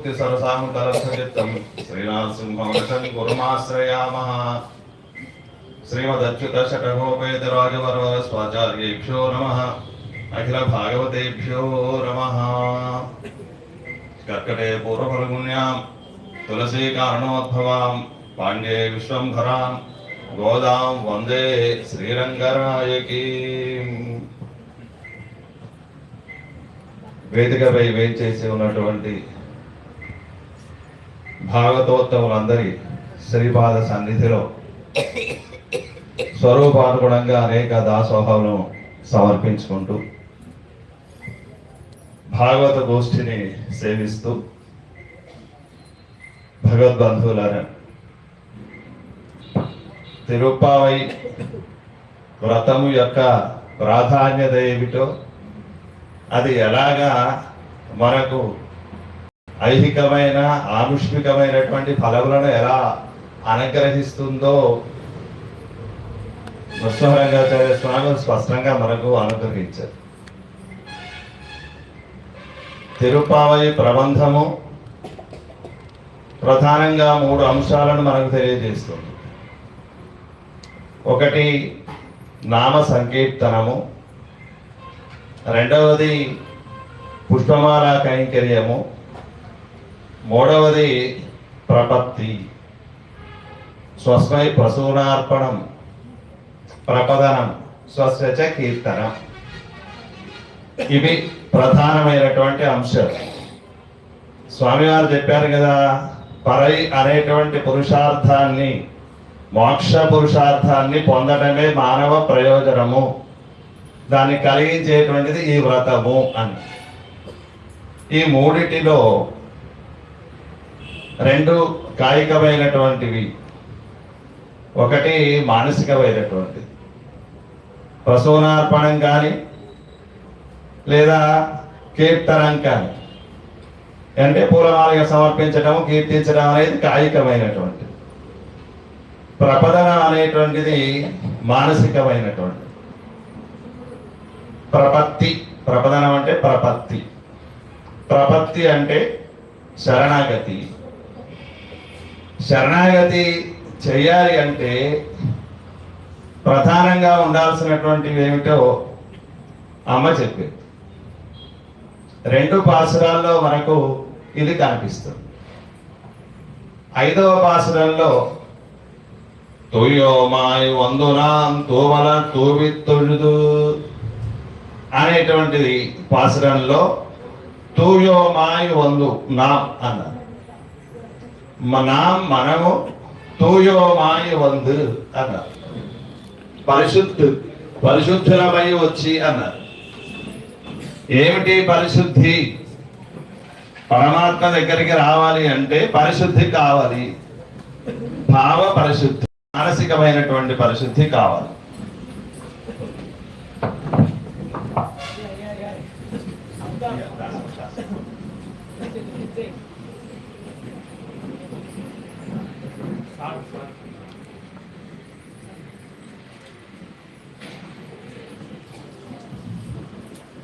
సరసాముఖరస్థిత్తం శ్రీనాథసింహవశం గురుమాశ్రయామః శ్రీమదచ్యుత షటగోపేతరాజవరవర స్వాచార్యేభ్యో నమః. అఖిల భాగవతేభ్యో నమః. కర్కటే పూర్వఫలగుణ్యాం తులసీ కారణోద్భవాం పాండే విశ్వంభరాం గోదాం వందే శ్రీరంగరాయకీ వేదికపై వేచేసి ఉన్నటువంటి భాగవతోత్తములందరి శ్రీపాద సన్నిధిలో స్వరూపానుగుణంగా అనేక దాసోహాలను సమర్పించుకుంటూ భాగవత గోష్ఠిని సేవిస్తూ భగవద్బంధువులను తిరుప్పావై వ్రతము యొక్క ప్రాధాన్యత ఏమిటో అది ఎలాగా మనకు ఐహికమైన ఆముష్మికమైనటువంటి ఫలములను ఎలా అనుగ్రహిస్తుందో నృసింహరంగాచార్య స్వామి స్పష్టంగా మనకు అనుగ్రహించారు. తిరుపావై ప్రబంధము ప్రధానంగా మూడు అంశాలను మనకు తెలియజేస్తుంది. ఒకటి నామ సంకీర్తనము. రెండవది పుష్పమాల కైంకర్యము. మూడవది ప్రపత్తి. స్వస్మై ప్రసూనార్పణం. ప్రపదనం. స్వస్వచ కీర్తనం. ఇవి ప్రధానమైనటువంటి అంశాలు. స్వామివారు చెప్పారు కదా పరై అనేటువంటి పురుషార్థాన్ని మోక్ష పురుషార్థాన్ని పొందడమే మానవ ప్రయోజనము. దాన్ని కలిగించేటువంటిది ఈ వ్రతము అని. ఈ మూడిటిలో రెండు కాయికమైనటువంటివి. ఒకటి మానసికమైనటువంటిది. ప్రసూనార్పణం కానీ లేదా కీర్తనం కానీ. అంటే పూలమాలగా సమర్పించడం కీర్తించడం అనేది కాయికమైనటువంటిది. ప్రపదన అనేటువంటిది మానసికమైనటువంటిది. ప్రపత్తి ప్రపదనం అంటే ప్రపత్తి. ప్రపత్తి అంటే శరణాగతి. శరణాగతి చేయాలి అంటే ప్రధానంగా ఉండాల్సినటువంటివి ఏమిటో అమ్మ చెప్పింది. రెండు పాసురాల్లో మనకు ఇది కనిపిస్తుంది. ఐదవ పాసురంలో తొయ్యోమాయి వందునాం తూమల తూవి తొழுదు అనేటువంటిది పాసురంలో తూయోమాయి వందు నా అన్నారు. నాం మనము తూయోమాయి వందు అన్నారు. పరిశుద్ధు పరిశుద్ధులమై వచ్చి అన్నారు. ఏమిటి పరిశుద్ధి? పరమాత్మ దగ్గరికి రావాలి అంటే పరిశుద్ధి కావాలి. భావ పరిశుద్ధి మానసికమైనటువంటి పరిశుద్ధి కావాలి.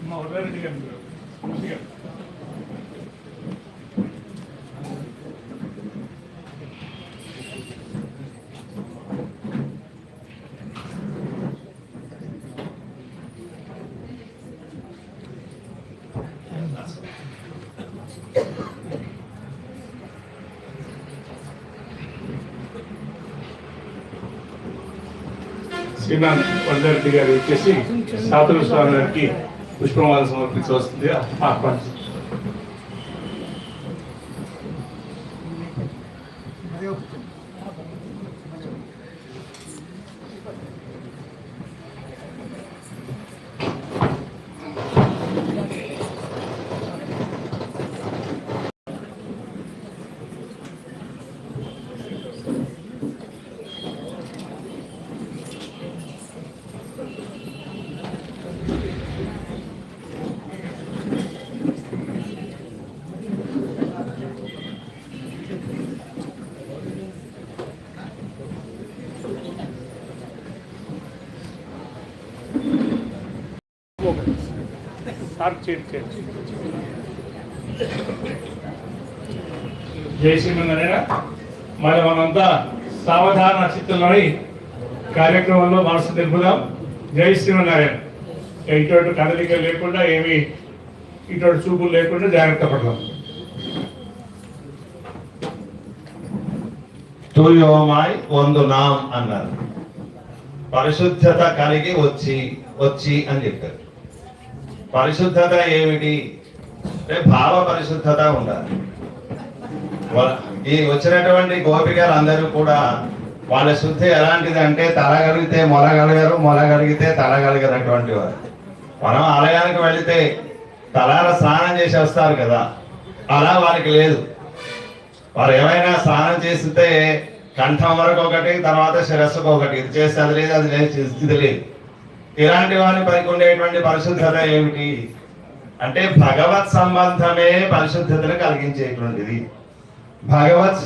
మా ఉదయారెడ్డి గారు కృషి గారు. శ్రీనాథ్ వరదారెడ్డి గారు వచ్చేసి సాతుల స్వామి గారికి os promotores são aflitos dela, a parte sir చేయండి చేయండి జై మరి మనంతా సావధాన చిత్తంలోని కార్యక్రమంలో మనసు తెలుపుదాం జై శ్రీమన్నారాయణ. ఇటువంటి కదలిక లేకుండా ఏమి ఇటువంటి చూపులు లేకుండా జాగ్రత్త పడదాం తూయోమాయ్ వందు నాం అన్నారు పరిశుద్ధత కలిగి వచ్చి వచ్చి అని చెప్పారు. పరిశుద్ధత ఏమిటి? అంటే భావ పరిశుద్ధత ఉండాలి. ఈ వచ్చినటువంటి గోపికలు అందరూ కూడా వాళ్ళ శుద్ధి ఎలాంటిది అంటే తలగలిగితే మొలగలిగారు మొలగలిగితే తలగలిగినటువంటి వారు. మనం ఆలయానికి వెళితే తలాల స్నానం చేసి వస్తారు కదా అలా వారికి లేదు. వారు ఏమైనా స్నానం చేస్తే కంఠం వరకు ఒకటి తర్వాత శిరస్సుకు ఒకటి. ఇది చేస్తే అది లేదు అది లేదు ఇది లేదు. ఇలాంటి వారిని పైకి ఉండేటువంటి పరిశుద్ధత ఏమిటి? అంటే భగవత్ సంబంధమే పరిశుద్ధతను కలిగించేటువంటిది. భగవత్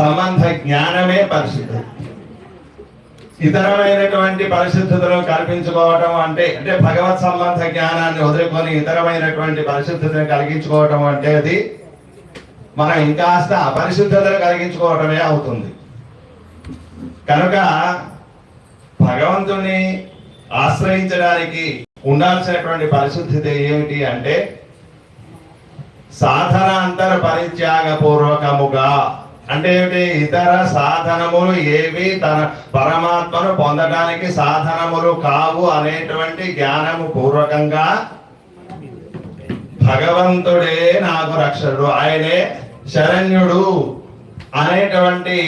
సంబంధ జ్ఞానమే పరిశుద్ధత. ఇతరమైనటువంటి పరిశుద్ధతను కల్పించుకోవటం అంటే అంటే భగవత్ సంబంధ జ్ఞానాన్ని వదులుకొని ఇతరమైనటువంటి పరిశుద్ధతను కలిగించుకోవటం అంటే అది మనం ఇంకాస్త అపరిశుద్ధతను కలిగించుకోవటమే అవుతుంది. కనుక భగవంతుని ఆశ్రయించడానికి ఉండాల్సినటువంటి పరిశుద్ధత ఏమిటి అంటే సాధనాంతర పరిత్యాగ పూర్వకముగా అంటే ఏమిటి? ఇతర సాధనములు ఏవి తన పరమాత్మను పొందడానికి సాధనములు కావు అనేటువంటి జ్ఞానము పూర్వకంగా భగవంతుడే నాకు రక్షకుడు ఆయనే శరణ్యుడు అనేటువంటి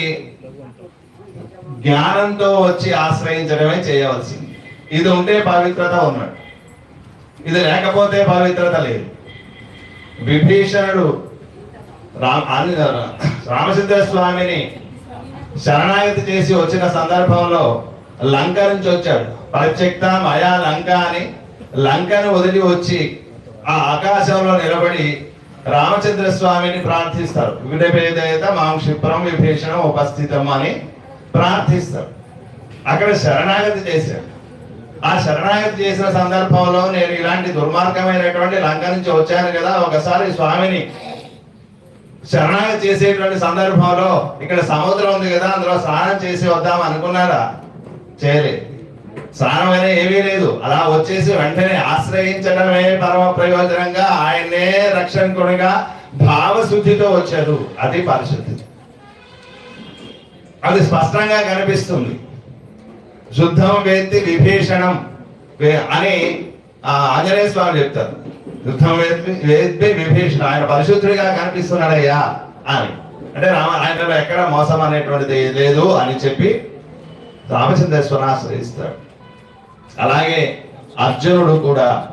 జ్ఞానంతో వచ్చి ఆశ్రయించడమే చేయవలసింది. ఇది ఉంటే పవిత్రత ఉన్నట్టు ఇది లేకపోతే పవిత్రత లేదు. విభీషణుడు రామ రామచంద్ర స్వామిని శరణాగతి చేసి వచ్చిన సందర్భంలో లంక నుంచి వచ్చాడు. ప్రత్యక్త మయా లంక అని లంకను వదిలి వచ్చి ఆ ఆకాశంలో నిలబడి రామచంద్ర స్వామిని ప్రార్థిస్తారు. విడభేదేత మాం క్షిప్రం విభీషణం ఉపస్థితం అని ప్రార్థిస్తారు. అక్కడ శరణాగతి చేశాడు. ఆ శరణాగతి చేసిన సందర్భంలో నేను ఇలాంటి దుర్మార్గమైనటువంటి లంక నుంచి వచ్చాను కదా ఒకసారి స్వామిని శరణాగతి చేసేటువంటి సందర్భంలో ఇక్కడ సముద్రం ఉంది కదా అందులో స్నానం చేసి వద్దాం అనుకున్నారా? చేయలే. స్నానం అనే ఏమీ లేదు. అలా వచ్చేసి వెంటనే ఆశ్రయించడమే పరమ ప్రయోజనంగా ఆయనే రక్షణకునిగా భావశుద్ధితో వచ్చారు. అది పరిశుద్ధి. అది స్పష్టంగా కనిపిస్తుంది. శుద్ధం వేత్తి విభీషణం అని ఆంజనేయ స్వామి చెప్తారు. యుద్ధం వేత్తి వేత్తి విభీషణ. ఆయన పరిశుద్ధుడిగా కనిపిస్తున్నాడయ్యా అని. అంటే రామ ఆయనలో ఎక్కడ మోసం అనేటువంటిది లేదు అని చెప్పి రామచంద్ర ఆశ్రయిస్తాడు. అలాగే అర్జునుడు కూడా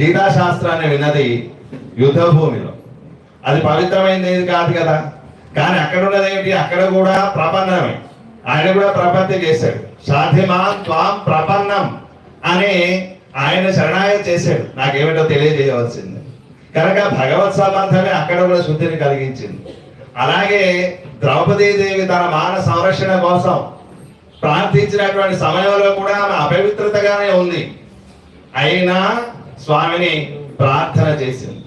గీతాశాస్త్రాన్ని విన్నది యుద్ధ భూమిలో అది పవిత్రమైనది ఏది కాదు కదా. కానీ అక్కడ ఉన్నది ఏంటి అక్కడ కూడా ప్రపన్నమే ఆయన కూడా ప్రపత్తి చేశాడు. సాధ్యమా త్వాం ప్రపన్నం అని ఆయన శరణాయం చేశాడు. నాకేమిటో తెలియజేయవలసింది. కనుక భగవత్ సంబంధమే అక్కడ కూడా శుద్ధిని కలిగించింది. అలాగే ద్రౌపదీదేవి తన మాన సంరక్షణ కోసం ప్రార్థించినటువంటి సమయంలో కూడా ఆమె అపవిత్రతగానే ఉంది. అయినా స్వామిని ప్రార్థన చేసింది.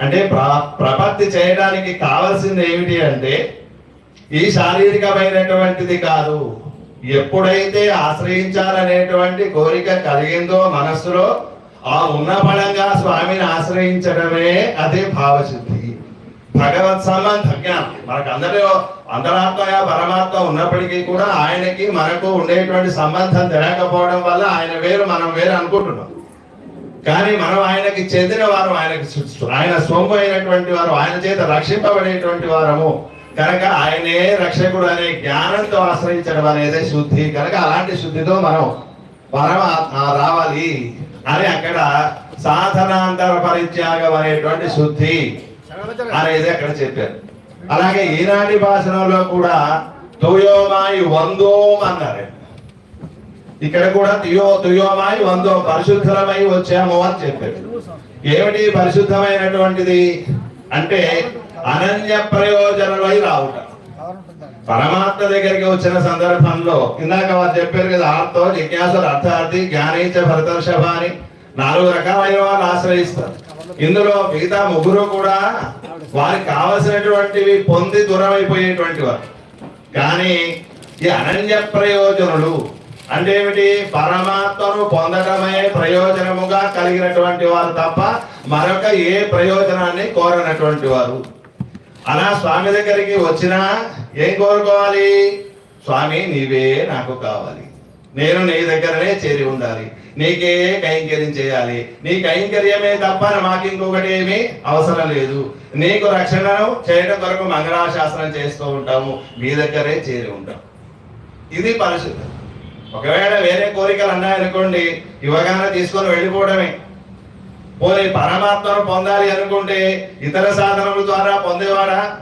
అంటే ప్ర ప్రపత్తి చేయడానికి కావాల్సింది ఏమిటి అంటే ఈ శారీరకమైనటువంటిది కాదు. ఎప్పుడైతే ఆశ్రయించాలనేటువంటి కోరిక కలిగిందో మనస్సులో ఆ ఉన్న బలంగా స్వామిని ఆశ్రయించడమే అదే భావశుద్ధి భగవత్ సంబంధ జ్ఞానం. మనకు అందరూ అంతరాత్మగా పరమాత్మ ఉన్నప్పటికీ కూడా ఆయనకి మనకు ఉండేటువంటి సంబంధం తెలియకపోవడం వల్ల ఆయన వేరు మనం వేరు అనుకుంటున్నాం. కానీ మనం ఆయనకి చెందిన వారు ఆయనకి ఆయన సొమ్ము అయినటువంటి వారు ఆయన చేత రక్షింపబడేటువంటి వారము. కనుక ఆయనే రక్షకుడు అనే జ్ఞానంతో ఆశ్రయించడం అనేది శుద్ధి. కనుక అలాంటి శుద్ధితో మనం పరమాత్మ రావాలి అని అక్కడ సాధనాంతర పరిత్యాగం అనేటువంటి శుద్ధి అనేది అక్కడ చెప్పారు. అలాగే ఈనాటి భాషణంలో కూడా తుయోమాయి వందోం అన్నారు. ఇక్కడ కూడా తుయో తుయోమాయి వందో పరిశుద్ధమై వచ్చాము అని చెప్పారు. ఏమిటి పరిశుద్ధమైనటువంటిది? అంటే అనన్య ప్రయోజనమై రావుట. పరమాత్మ దగ్గరికి వచ్చిన సందర్భంలో ఇందాక వారు చెప్పారు కదా ఆర్తో జిజ్ఞాసులు అర్థార్థి జ్ఞానించ భరతర్షభ అని నాలుగు రకాలైన వాళ్ళు ఆశ్రయిస్తారు. ఇందులో మిగతా ముగ్గురు కూడా వారికి కావలసినటువంటివి పొంది దూరం అయిపోయేటువంటి వారు. కానీ ఈ అనన్య ప్రయోజనులు అంటే ఏమిటి? పరమాత్మను పొందడమే ప్రయోజనముగా కలిగినటువంటి వారు తప్ప మరొక ఏ ప్రయోజనాన్ని కోరనటువంటి వారు అలా స్వామి దగ్గరికి వచ్చినా ఏం కోరుకోవాలి? స్వామి నీవే నాకు కావాలి. నేను నీ దగ్గరనే చేరి ఉండాలి. నీకే కైంకర్యం చేయాలి. నీ కైంకర్యమే తప్ప మాకు ఇంకొకటి ఏమీ అవసరం లేదు. నీకు రక్షణను చేయడం కొరకు మంగళాశాసనం చేస్తూ ఉంటాము. మీ దగ్గరే చేరి ఉంటాం. ఇది పరిశుద్ధం. ఒకవేళ వేరే కోరికలు అన్నాయనుకోండి యువగానే తీసుకొని వెళ్ళిపోవడమే. పోనీ పరమాత్మను పొందాలి అనుకుంటే ఇతర సాధనముల ద్వారా పొందేవాడా?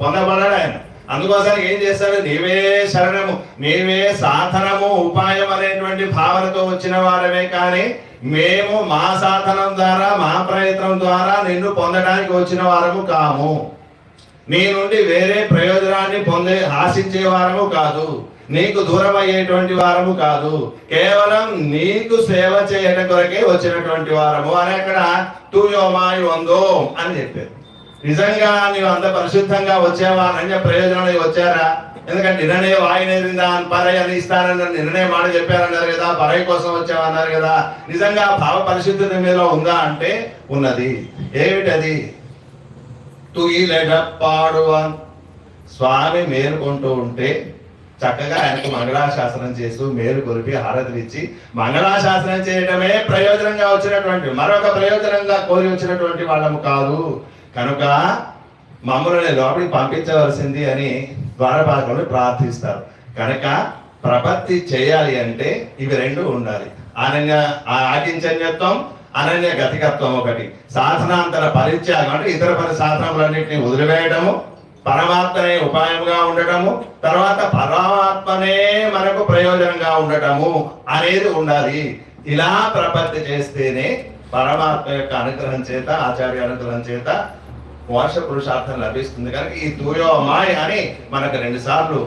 పొందబడాడు ఆయన? అందుకోసం ఏం చేస్తాడు? నీవే శరణము నీవే సాధనము ఉపాయం అనేటువంటి భావనతో వచ్చిన వారమే కానీ మేము మా సాధనం ద్వారా మా ప్రయత్నం ద్వారా నిన్ను పొందడానికి వచ్చిన వారము కాము. నీ నుండి వేరే ప్రయోజనాన్ని పొందే ఆశించే వారము కాదు. నీకు దూరం అయ్యేటువంటి వారము కాదు. కేవలం నీకు సేవ చేయడం కొరకే వచ్చినటువంటి వారము అని అక్కడ తూయోమాయి వందో అని చెప్పారు. నిజంగా నీవు అంత పరిశుద్ధంగా వచ్చావా అనన్య ప్రయోజనాలు వచ్చారా? ఎందుకంటే నిన్ననే వాయినేదిందా పరై అని ఇస్తానని నిన్ననే మాట చెప్పారన్నారు కదా పరై కోసం వచ్చావన్నారు కదా. నిజంగా భావ పరిశుద్ధత మీద ఉందా అంటే ఉన్నది. ఏమిటది? తుయిలెడప్పాడువాన్ స్వామి మేలుకుంటూ ఉంటే చక్కగా ఆయనకు మంగళాశాసనం చేస్తూ మేలు కొలిపి హారతులు ఇచ్చి మంగళాశాసనం చేయటమే ప్రయోజనంగా వచ్చినటువంటి మరొక ప్రయోజనంగా కోరి వచ్చినటువంటి వాళ్ళము కాదు. కనుక మమ్మల్ని లోపలికి పంపించవలసింది అని ద్వారపాలకులు ప్రార్థిస్తారు. కనుక ప్రపత్తి చేయాలి అంటే ఇవి రెండు ఉండాలి. అనన్య ఆకించన్యత్వం అనన్య గతికత్వం ఒకటి. సాధనాంతర పరిత్యాగం అంటే ఇతర పరి సాధనములన్నింటినీ వదిలివేయడము పరమాత్మనే ఉపాయంగా ఉండటము తర్వాత పరమాత్మనే మనకు ప్రయోజనంగా ఉండటము అనేది ఉండాలి. ఇలా ప్రపత్తి చేస్తేనే పరమాత్మ యొక్క అనుగ్రహం చేత ఆచార్య అనుగ్రహం చేత మోక్ష పురుషార్థం లభిస్తుంది. కనుక ఈ తూయో అని మనకు రెండు సార్లు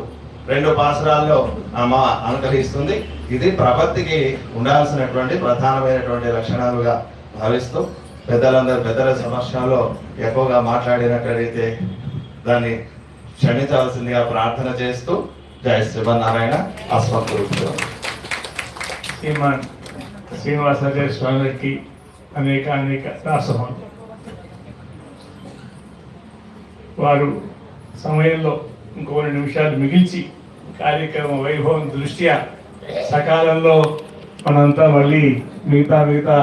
రెండు పాసరాల్లో అమ్మ అనుగ్రహిస్తుంది. ఇది ప్రపత్తికి ఉండాల్సినటువంటి ప్రధానమైనటువంటి లక్షణాలుగా భావిస్తూ పెద్దలందరూ పెద్దల సమక్షంలో ఎక్కువగా మాట్లాడినట్లయితే దాన్ని క్షమించవలసిందిగా ప్రార్థన చేస్తూ జయ శివనారాయణ అస్మద్గురు శ్రీమాన్ శ్రీనివాసాచార్య స్వామికి అనేక అనేక దాసోహం వారు సమయంలో ఇంకో నిమిషాలు మిగిల్చి కార్యక్రమ వైభవం దృష్ట్యా సకాలంలో మనంతా మళ్ళీ మిగతా మిగతా